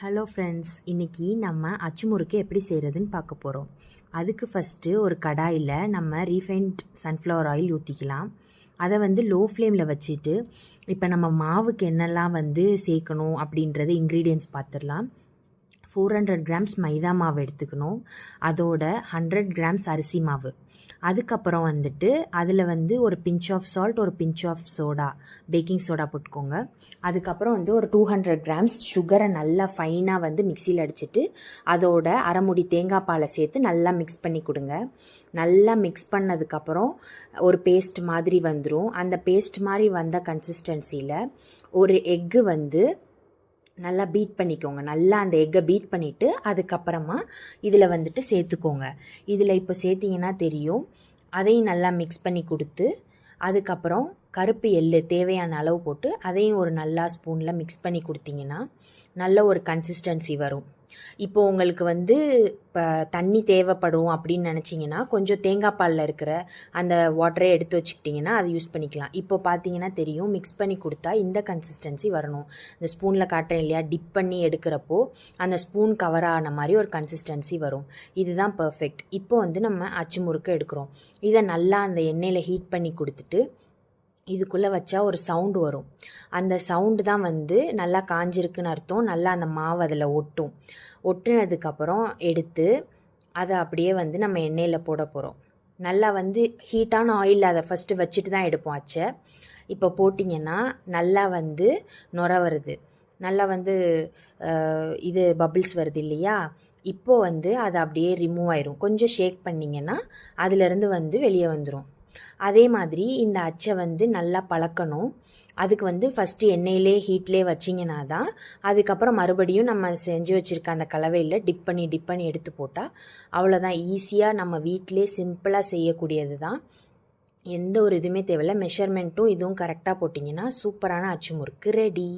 Hello friends இன்றைக்கி நம்ம அச்சு முறுக்கு எப்படி செய்கிறதுன்னு பார்க்க போகிறோம் அதுக்கு ஃபஸ்ட்டு ஒரு கடாயில் நம்ம ரீஃபைண்ட் சன்ஃப்ளவர் ஆயில் ஊற்றிக்கலாம் அதை வந்து லோ ஃப்ளேமில் வச்சுட்டு இப்போ நம்ம மாவுக்கு என்னெல்லாம் வந்து சேர்க்கணும் அப்படின்றத இன்க்ரீடியன்ஸ் பார்த்துடலாம். ஃபோர் ஹண்ட்ரட் கிராம்ஸ் மைதா மாவு எடுத்துக்கணும். அதோட ஹண்ட்ரட் கிராம்ஸ் அரிசி மாவு. அதுக்கப்புறம் வந்துட்டு அதில் வந்து ஒரு பிஞ்ச் ஆஃப் சால்ட் ஒரு pinch of soda baking soda போட்டுக்கோங்க. அதுக்கப்புறம் வந்து ஒரு டூ ஹண்ட்ரட் கிராம்ஸ் சுகரை நல்லா ஃபைனாக வந்து மிக்சியில் அடிச்சுட்டு அதோட அரைமுடி தேங்காய் பாலை சேர்த்து நல்லா மிக்ஸ் பண்ணி கொடுங்க. நல்லா மிக்ஸ் பண்ணதுக்கப்புறம் ஒரு பேஸ்ட் மாதிரி வந்துடும் அந்த பேஸ்ட் மாதிரி வந்த கன்சிஸ்டன்சியில் ஒரு எக்கு வந்து நல்லா பீட் பண்ணிக்கோங்க. நல்லா அந்த எக்கை பீட் பண்ணிவிட்டு அதுக்கப்புறமா இதில் வந்துட்டு சேர்த்துக்கோங்க. இதில் இப்போ சேர்த்திங்கன்னா தெரியும். அதையும் நல்லா மிக்ஸ் பண்ணி கொடுத்து அதுக்கப்புறம் கருப்பு எள்ளு தேவையான அளவு போட்டு அதையும் ஒரு நல்லா ஸ்பூனில் மிக்ஸ் பண்ணி கொடுத்தீங்கன்னா நல்ல ஒரு கன்சிஸ்டன்சி வரும். இப்போ உங்களுக்கு வந்து இப்போ தண்ணி தேவைப்படும் அப்படின்னு நினச்சிங்கன்னா கொஞ்சம் தேங்காய் பாலில் இருக்கிற அந்த வாட்டரை எடுத்து வச்சுக்கிட்டிங்கன்னா அதை யூஸ் பண்ணிக்கலாம். இப்போ பார்த்தீங்கன்னா தெரியும் மிக்ஸ் பண்ணி கொடுத்தா இந்த கன்சிஸ்டன்சி வரணும். இந்த ஸ்பூனில் காட்டுறேன் இல்லையா டிப் பண்ணி எடுக்கிறப்போ அந்த ஸ்பூன் கவர் ஆன மாதிரி ஒரு கன்சிஸ்டன்சி வரும். இதுதான் பர்ஃபெக்ட் இப்போ வந்து நம்ம அச்சு முறுக்க எடுக்கிறோம். இதை நல்லா அந்த எண்ணெயில் ஹீட் பண்ணி கொடுத்துட்டு இதுக்குள்ளே வச்சா ஒரு சவுண்டு வரும். அந்த சவுண்டு தான் வந்து நல்லா காஞ்சிருக்குன்னு அர்த்தம். நல்லா அந்த மாவு அதில் ஒட்டும். ஒட்டுனதுக்கப்புறம் எடுத்து அதை அப்படியே வந்து நம்ம எண்ணெயில் போட போகிறோம் நல்லா வந்து ஹீட்டான ஆயில் அதை ஃபஸ்ட்டு வச்சுட்டு தான் எடுப்போம் அச்சை. இப்போ போட்டிங்கன்னா நல்லா வந்து நுர வருது. நல்லா வந்து இது பபிள்ஸ் வருது இல்லையா? இப்போது வந்து அது அப்படியே ரிமூவ் ஆயிரும். கொஞ்சம் ஷேக் பண்ணிங்கன்னா அதுலேருந்து வந்து வெளியே வந்துடும் அதே மாதிரி இந்த அச்சை வந்து நல்லா பழக்கணும். அதுக்கு வந்து ஃபஸ்ட்டு எண்ணெயிலே ஹீட்லேயே வச்சிங்கன்னா தான் அதுக்கப்புறம் மறுபடியும் நம்ம செஞ்சு வச்சுருக்க அந்த கலவையில் டிப் பண்ணி டிப் பண்ணி எடுத்து போட்டால் அவ்வளோதான் ஈஸியாக நம்ம வீட்டிலே சிம்பிளாக செய்யக்கூடியது தான் எந்த ஒரு இதுவுமே தேவையில்லை. மெஷர்மெண்ட்டும் இதுவும் கரெக்டாக போட்டிங்கன்னா சூப்பரான அச்சு முறுக்கு ரெடி